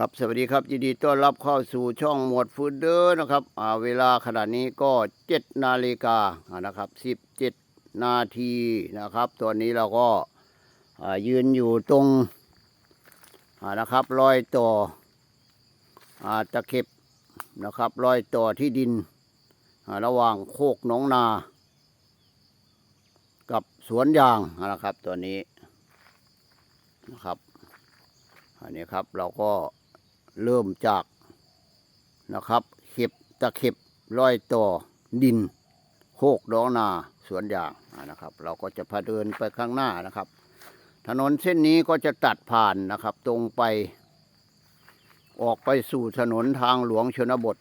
ครับสวัสดีครับยินดีต้อนรับเข้าสู่ช่องหมวดฟูดเดอร์นะครับอ่าเวลาขณะนี้ก็เจ็ดนาฬิกานะครับสิบเจ็ดนาทีนะครับตอนนี้เราก็อ่ายืนอยู่ตรงนะครับรอยต่ออาตะเข็บนะครับรอยต่อที่ดินระหว่างโคกหนองนา กับสวนยางนะครับตัวนี้นะครับอันนี้ครับเราก็ เริ่มจากนะครับ เข็บตะเข็บร้อยต่อดิน โคกดองนาสวนยางนะครับ เราก็จะพาเดินไปข้างหน้านะครับ ถนนเส้นนี้ก็จะตัดผ่านนะครับ ตรงไป ออกไปสู่ถนนทางหลวงชนบท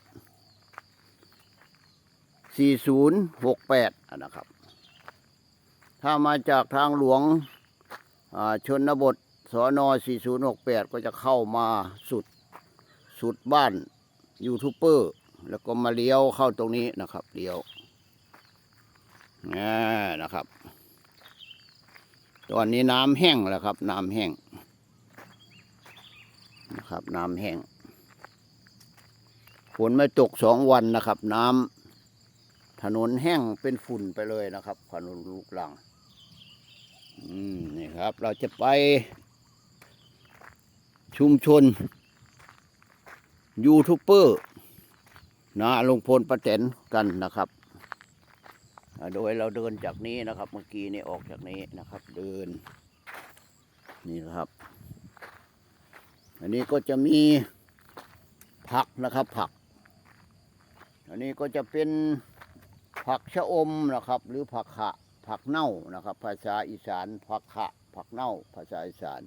4068 นะครับ ถ้ามาจากทางหลวงชนบทสอนอ4068 ก็จะเข้ามาสุด สุดบ้านยูทูบเบอร์ แล้วก็มาเลี้ยวเข้าตรงนี้นะครับเลี้ยวนี่นะครับ ตอนนี้น้ำแห้งแล้วครับ น้ำแห้งนะครับ น้ำแห้งฝนไม่ตกสองวันนะครับ น้ำถนนแห้งเป็นฝุ่นไปเลยนะครับถนนลูกลังอืมนี่ครับ เราจะไปชุมชน ยูทูบเบอร์นะลงพลประเตนกันนะครับ โดยเราเดินจากนี้นะครับ เมื่อกี้นี่ออกจากนี้นะครับ เดิน นี่นะครับ อันนี้ก็จะมีผักนะครับผัก อันนี้ก็จะเป็นผักชะอมนะครับ หรือผักขะผักเน่านะครับ ภาษาอีสานผักขะผักเน่า ภาษาอีสาน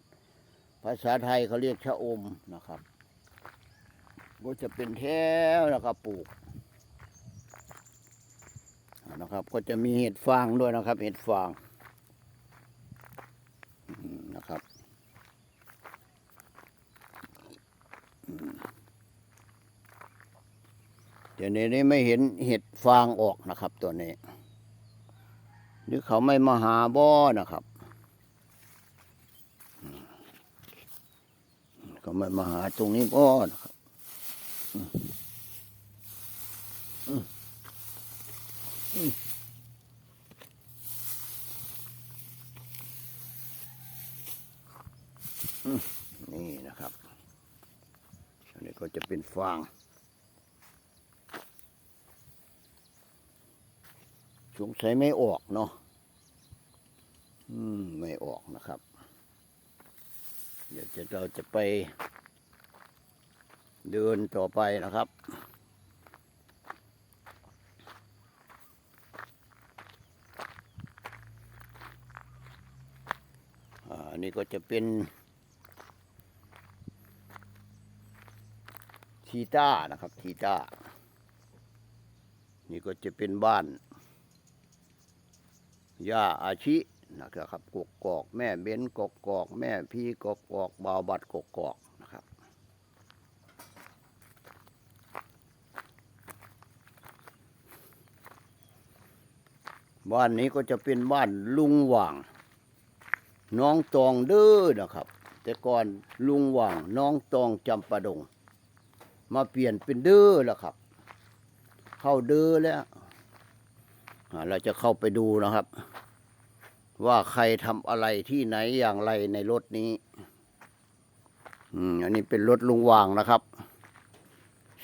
ภาษาไทยเขาเรียกชะอมนะครับ ก็จะเป็นแถวนะครับปลูกนะครับ ก็จะมีเห็ดฟางด้วยนะครับ เห็ดฟางนะครับเดี๋ยวนี้ไม่เห็นเห็ดฟางออกนะครับตัวนี้ หรือเขาไม่มาหาบ่อนะครับก็ไม่มาหาตรงนี้บ่นะครับอืมอืมอืมอืม นี่นะครับอันนี้ก็จะเป็นฟาง สงสัยไม่ออกเนาะอืม ไม่ออกนะครับ เดี๋ยวจะเราจะไป เดินต่อไปนะครับอันนี้ก็จะเป็น ทีต้านะครับทีต้า นี่ก็จะเป็นบ้านย่าอาชินะครับกกกอกแม่เบ้นกกกอก แม่พี่กกกอกบาวบัดกกกอกนะครับ บ้านนี้ก็จะเป็นบ้านลุงหว่างน้องตองเด้อนะครับ แต่ก่อนลุงหว่างน้องตองจำปาดง มาเปลี่ยนเป็นเด้อแล้วครับ เข้าเด้อแล้วเราจะเข้าไปดูนะครับ ว่าใครทำอะไรที่ไหนอย่างไรในรถนี้อืมอันนี้เป็นรถลุงวางนะครับ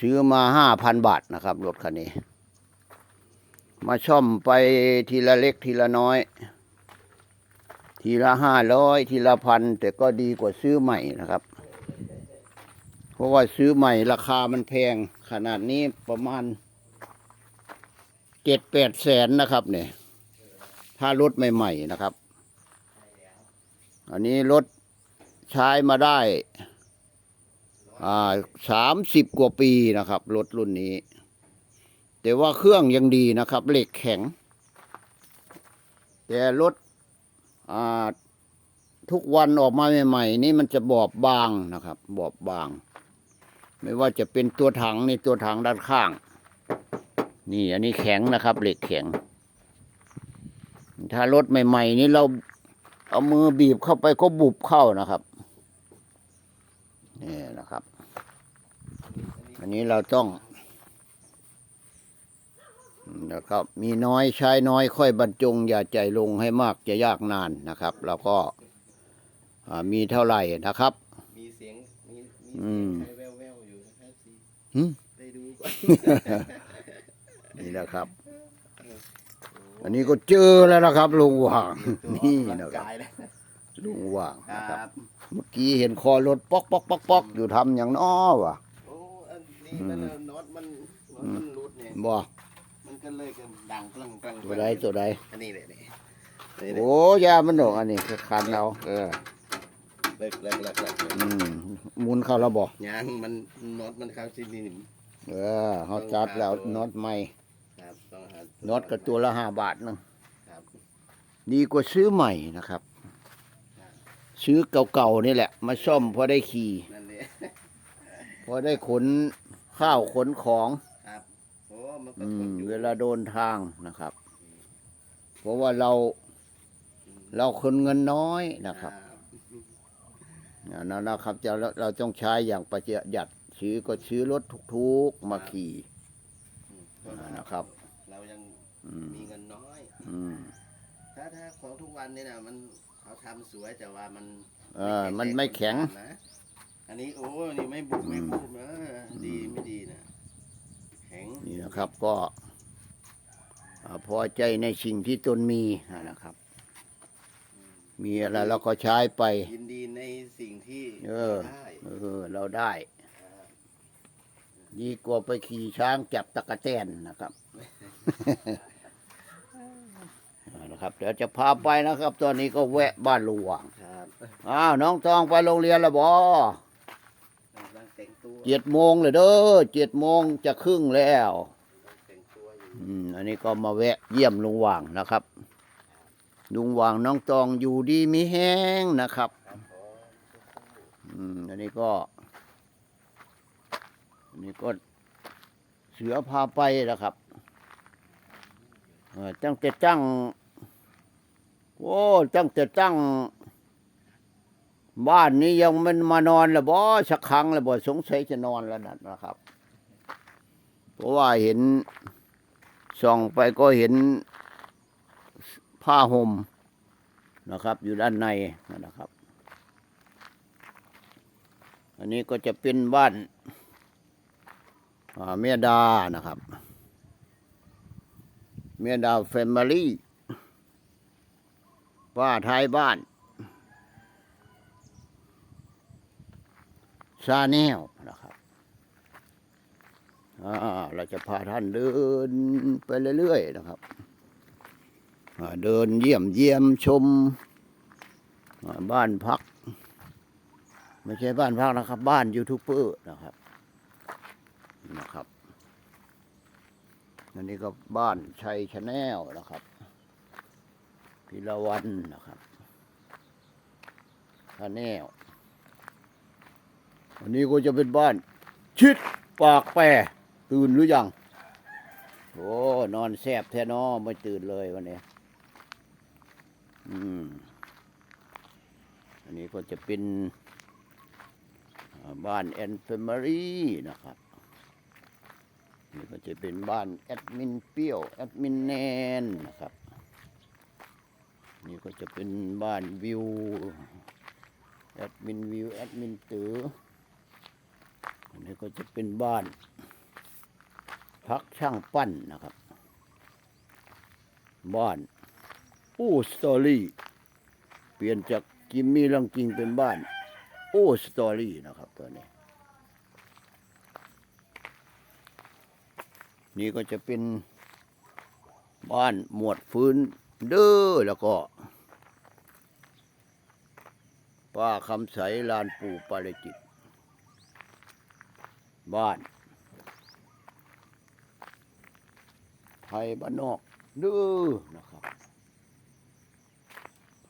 ซื้อมาห้าพันบาทนะครับ รถคันนี้ มาช่อมไปทีละเล็กทีละน้อย ทีละห้าร้อยทีละพันแต่ก็ดีกว่าซื้อใหม่นะครับ ราะว่าซื้อใหม่ราคามันแพง ขนาดนี้ประมาณเจ็ดแปดแสนนะครับ เนี่ย ถ้ารถใหม่ๆนะครับ อันนี้รถใช้มาได้ อ่าสามสิบกว่าปีนะครับ รถรุ่นนี้ แต่ว่าเครื่องยังดีนะครับเหล็กแข็ง แต่รถอ่าทุกวันออกมาใหม่ ๆ นี่มันจะบอบบางนะครับ บอบบาง ไม่ว่าจะเป็นตัวถังนี่ตัวถังด้านข้าง นี่อันนี้แข็งนะครับ เหล็กแข็ง ถ้ารถใหม่ ๆ นี่เราเอามือบีบเข้าไปก็บุบเข้านะครับนี่นะครับ อันนี้เราต้องนะครับมีน้อยใช้น้อยค่อยบรรจง อย่าใจลงให้มากจะยากนานนะครับ แล้วก็อ่ามีเท่าไหร่นะครับ มีเสียงมีมี ได้ดูก่อนนี่นะครับ อันนี้ก็เจอแล้วนะครับลุงหว่างนี่ตัวออกนะกำลังครับกายแล้วลุงหว่างคนะครัรับบเมื่อกี้เห็นคอรถป๊อกป๊อกป๊อกป๊อกอยู่ทำอย่างน้อวะโอ้อันนี้มันน่ะน็อตมันน็อตมันรุดเนี่ยบ่มันก็เลยกันดังกลังกลังตัวใดตัวใดอันนี้เลยนี่นี่เลยโอ้ยามันดอกอันนี้คือคันเอาเออ เลิกเลิกเลิกเลิกอืมหมุนเข้าแล้วบ่ยางมันน็อตมันเข้าที่นี่เออเขาจับแล้วน็อตใหม่ครับต้องหาน็อตก็ตัวละห้าบาทนึงครับดีกว่าซื้อใหม่นะครับ ซื้อเก่าๆนี่แหละ มาซ่อมพอได้ขี่นั่นเลยพอได้ขนข้าวขนของครับโอ้มันก็อืทมนอยู่เวลาโดนทางนะครับ เพราะว่าเรา เราคนเงินน้อยนะครับอัน นั้นนะครับจะเราเราต้องใช้อย่างประหยัดซื้อก็ซื้อรถทุกๆมาขี่อืมเพราะว่านะครับ เรายังอืมมีเงินน้อยอืมถ้าถ้าของทุกวันนี่นะมันเขาทำสวยแต่ว่ามันเออมันไม่แข็งนะอันนี้โอ้นี่ไม่บุกไม่บูบนะดีไม่ดีนะแข็งนี่นะครับก็อ่าพอใจในสิ่งที่ตนมีนะครับ มีอะไรเราก็ใช้ไป ยินดีในสิ่งที่เออ ได้เออ เราได้ ดีกว่าไปขี่ช้างจับตะกะแตนนะครับ เอานะครับ เดี๋ยวจะพาไปนะครับ ตอนนี้ก็แวะบ้านหลวง ครับอ้าวน้องตองไปโรงเรียนแล้วบอ กำลังแต่งตัวเจ็ดโมงเลยเด้อเจ็ดโมงจะครึ่งแล้ว แต่งตัวอยู่ อืมอันนี้ก็มาแวะเยี่ยมลุงหว่างนะครับ ลุงวางน้องตองอยู่ดีมีแห้งนะครับอืมอันนี้ก็อันนี้ก็เสือพาไปนะครับเออตั้งแต่ตั้งโอ้ตั้งแต่ตั้ง บ้านนี้ยังมันมานอนแล้วบ่สักครั้งแล้วบ่สงสัยจะนอนแล้วนะนะครับ เพราะว่าเห็นส่องไปก็เห็น ผ้าห่มนะครับ อยู่ด้านในนะครับ อันนี้ก็จะเป็นบ้านเมียดานะครับเมียดาแฟมิลี่ป้าท้ายบ้านซาแนลนะครับเราจะพาท่านเดินไปเรื่อยๆนะครับ เดินเยี่ยมเยี่ยมชม บ้านพัก ไม่ใช่บ้านพักนะครับ บ้านยูทูบเบอร์นะครับนะครับอันนี้ก็บ้านชัยชาแนลนะครับพิรวันนะครับชาแนลอันนี้ก็จะเป็นบ้าน ชิดปากแปรตื่นหรือยังโอ้ นอนแซบแท้นอไม่ตื่นเลยวันนี้ อืมอันนี้ก็จะเป็นบ้านแอนเฟม r รี่นะครับนี่ก็จะเป็นบ้านแอดมินเปี้ยวแอดมินแนนนะครับ นี่ก็จะเป็นบ้านวิวแอดมินวิวแอดมินตืออันนี้ก็จะเป็นบ้าน พักช่างปั้นนะครับ บ้าน โอ้สตอรี่เปลี่ยนจากกิมมี่ลังกิงเป็นบ้าน โอ้สตอรี่นะครับตัวนี้ นี่ก็จะเป็นบ้านหมวดฟื้นเด้อแล้วก็ ป้าคำใสลานปู่ปาริจิต บ้าน ไทยบ้านนอกเด้อนะครับ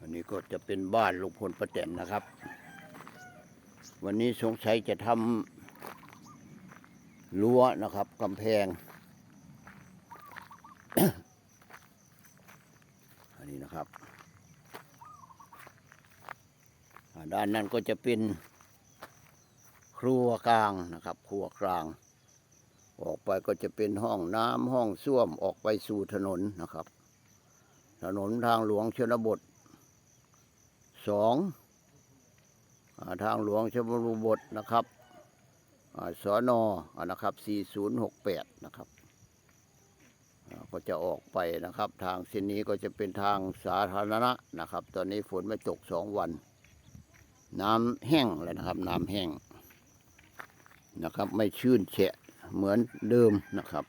อันนี้ก็จะเป็นบ้านลุงพลประแตนนะครับ วันนี้สงสัยจะทำรั้วนะครับกำแพง อันนี้นะครับด้านนั้นก็จะเป็นครัวกลางนะครับ ครัวกลาง ออกไปก็จะเป็นห้องน้ำห้องส้วมออกไปสู่ถนนนะครับ ถนนทางหลวงชนบท สองทางหลวงชนบทนะครับอสอนอนะครับ 4068 นะครับก็จะออกไปนะครับ ทางเส้นนี้ก็จะเป็นทางสาธารณะนะครับ ตอนนี้ฝนไม่ตกสองวัน น้ำแห้งแล้วนะครับ น้ำแห้งนะครับ ไม่ชื้นแฉะเหมือนเดิมนะครับ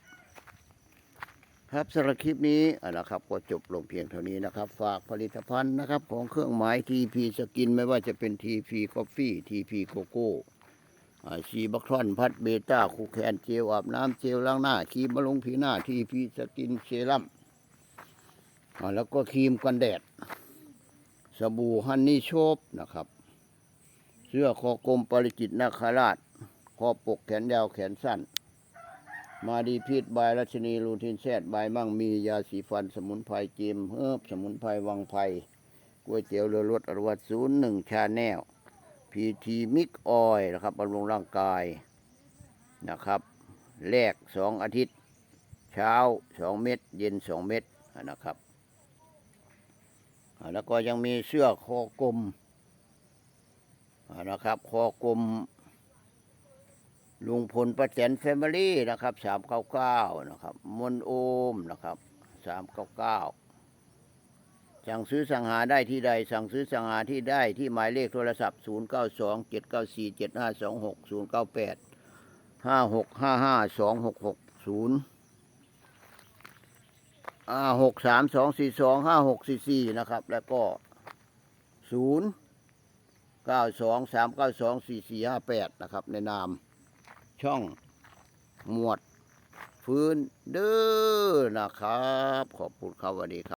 ครับสำหรับคลิปนี้นะครับก็จบลงเพียงเท่านี้นะครับ ฝากผลิตภัณฑ์นะครับ ของเครื่องหมายทีพีสกินไม่ว่าจะเป็นทีพีกาแฟทีพีโกโก้ชีบัคทรอนพัดเบต้าคูแคนเจลอาบน้ำเจลล้างหน้าครีมบำรุงผิวหน้าทีพีสกินเซรั่มแล้วก็ครีมกันแดด สบู่ฮันนี่โชบนะครับ เสื้อคอกลมปริจิตนาคราชคอปกแขนยาวแขนสั้น มาดีพิษบรัชนีรูทินแซดใบมั่งมียาสีฟันสมุนไพรจิมเฮิบสมุนไพรวังไพรก๋วยเตี๋ยวเรือรสอรวัตศูนย์หนึ่งชาแนลพีทีมิกออยนะครับบำรุงร่างกายนะครับ แรกสองอาทิตย์ เช้าสองเม็ดเย็นสองเม็ดนะครับ แล้วก็ยังมีเสื้อคอกลมนะครับ คอกลม ลุงพลประแจนแฟมิลี่นะครับสามเก้าเก้านะครับ มนโอมนะครับสามเก้าเก้าสั่งซื้อสั่งหาได้ที่ใด สั่งซื้อสั่งหาที่ได้ที่หมายเลขโทรศัพท์ศูนย์เก้าสองเจ็ดเก้าสี่เจ็ดห้าสองหกศูนย์เก้าแปดห้าหกห้าห้าสองหกหกศูนย์อ่าหกสามสองสี่สองห้าหกสี่สี่นะครับ แล้วก็ศูนย์เก้าสองสามเก้าสองสี่สี่ห้าแปดนะครับ ในนาม ช่องหมวด ฟื้นเด้อนะครับ ขอบคุณครับสวัสดีครับ